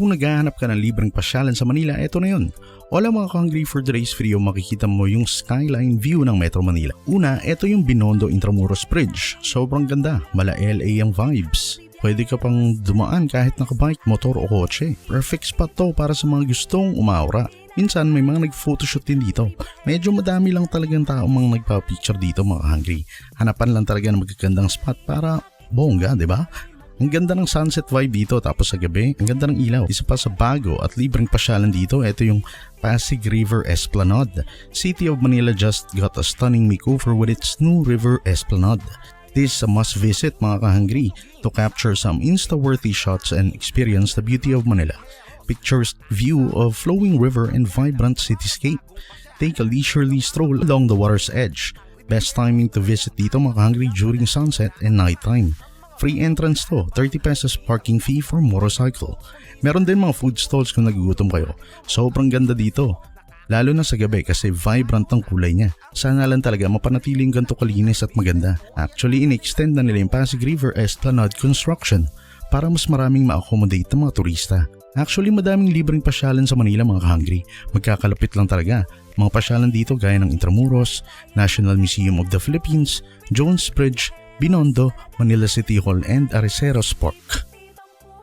Kung naghahanap ka ng libreng pasyalan sa Manila, eto na yun. Wala mga ka-hungry for today's video, makikita mo yung skyline view ng Metro Manila. Una, eto yung Binondo Intramuros Bridge. Sobrang ganda, mala LA ang vibes. Pwede ka pang dumaan kahit nakabike, motor o kotse. Perfect spot to para sa mga gustong umaura. Minsan may mga nag-photoshoot din dito. Medyo madami lang talagang tao mga nagpa-picture dito mga hungry. Hanapan lang talaga ng magagandang spot para bongga, di ba? Ang ganda ng sunset vibe dito tapos sa gabi, ang ganda ng ilaw. Isa pa sa bago at libreng pasyalan dito, ito yung Pasig River Esplanade. City of Manila just got a stunning makeover with its new river Esplanade. This is a must visit mga kahangri to capture some insta-worthy shots and experience the beauty of Manila. Pictures view of flowing river and vibrant cityscape. Take a leisurely stroll along the water's edge. Best timing to visit dito mga kahangri during sunset and nighttime. Free entrance to, 30 pesos parking fee for motorcycle. Meron din mga food stalls kung nagugutom kayo. Sobrang ganda dito. Lalo na sa gabi kasi vibrant ang kulay niya. Sana lang talaga mapanatiling ganito kalinis at maganda. Actually, in-extend na nila yung Pasig River Esplanade Construction para mas maraming ma-accommodate ng mga turista. Actually, madaming libreng pasyalan sa Manila mga hungry. Magkakalapit lang talaga. Mga pasyalan dito gaya ng Intramuros, National Museum of the Philippines, Jones Bridge, Binondo, Manila City Hall and Ariceros Park.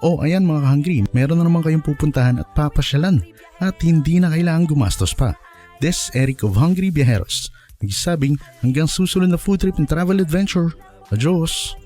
O ayan mga hungry, meron na naman kayong pupuntahan at papasyalan at hindi na kailangan gumastos pa. This Eric of Hungry Viajeros. Nagsasabing hanggang susunod na food trip and travel adventure. Adios!